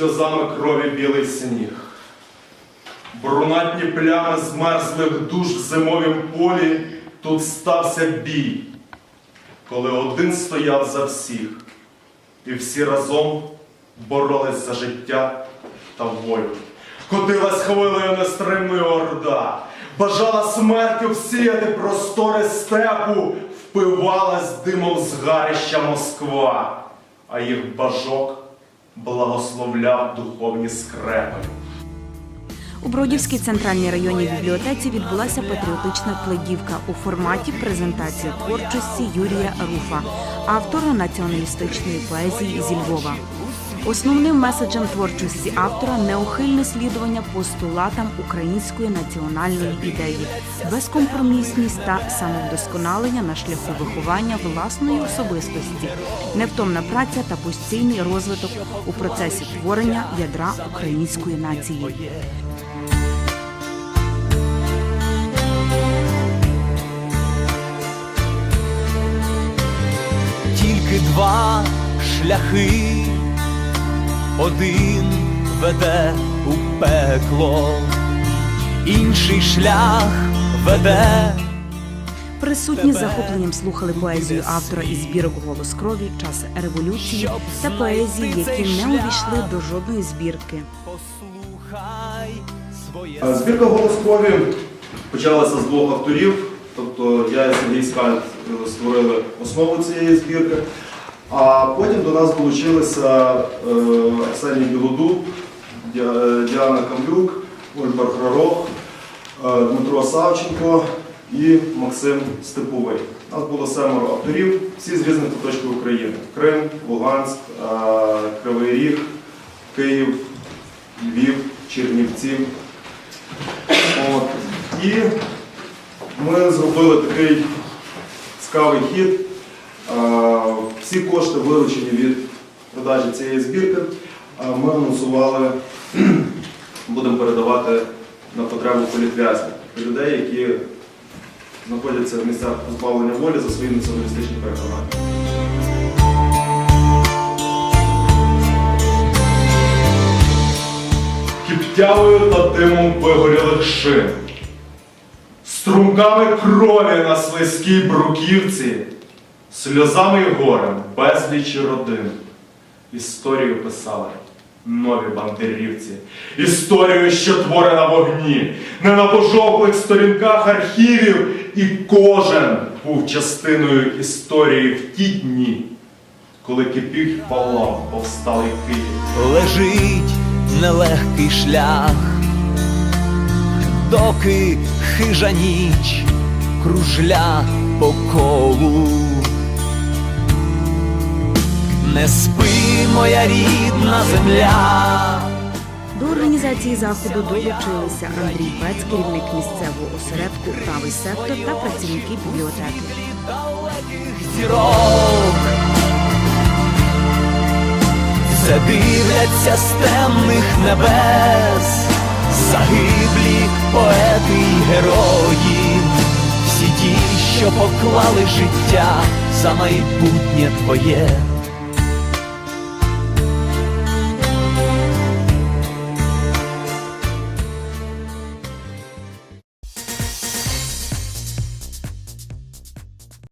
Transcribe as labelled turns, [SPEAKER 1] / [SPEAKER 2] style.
[SPEAKER 1] сльозами крові білий сніг. Брунатні плями змерзлих душ в зимовім полі тут стався бій, коли один стояв за всіх, і всі разом боролись за життя та волю. Котилась хвилею нестримною орда, бажала смертю всіяти простори степу, впивалась димом згарища Москва, а їх бажок благословляв духовні скрепи.
[SPEAKER 2] У Бродівській центральній районній бібліотеці відбулася патріотична пледівка у форматі презентації творчості Юрія Руфа, автора націоналістичної поезії зі Львова. Основним меседжем творчості автора неухильне слідування постулатам української національної ідеї, безкомпромісність та самовдосконалення на шляху виховання власної особистості, невтомна праця та постійний розвиток у процесі творення ядра української нації.
[SPEAKER 3] тільки два шляхи, один веде у пекло, інший шлях веде.
[SPEAKER 2] Присутні з захопленням слухали поезію автора із збірок голос крові, час революції та поезії, які не увійшли до жодної збірки.
[SPEAKER 3] Послухай своє
[SPEAKER 1] Е, Збірка «Голос крові» почалася з двох авторів, тобто я і Сергій Скальд е, створили основу цієї збірки, а потім до нас долучилися е, Арсеній Білодуб, е, Діана Камлюк, Ольга Хророх, е, Дмитро Савченко і Максим Степовий. У нас було семеро авторів, всі з різних куточків України: Крим, Луганськ, Кривий Ріг, Київ, Львів, Чернівці. От. І ми зробили такий цікавий хід. Всі кошти, виручені від продажі цієї збірки, ми анонсували, будемо передавати на потребу політв'язнів людей, які знаходяться в місцях позбавлення волі за свої націоналістичні переконання. кіптявою та димом вигорілих шин, струмками крові на слизькій бруківці, сльозами й горем безлічі родин. Історію писали нові бандерівці, історію, що творить на вогні, не на пожовклих сторінках архівів, і кожен був частиною історії в ті дні, коли кипів палав повсталий Київ.
[SPEAKER 3] лежить нелегкий шлях, доки хижа ніч кружля по колу. Не спи, моя рідна земля.
[SPEAKER 2] До організації заходу долучилися Андрій Пец, керівник місцевого осередку Правий сектор та працівники бібліотеки.
[SPEAKER 3] Все дивляться з темних небес, загиблі поети й герої, всі ті, що поклали життя за майбутнє твоє.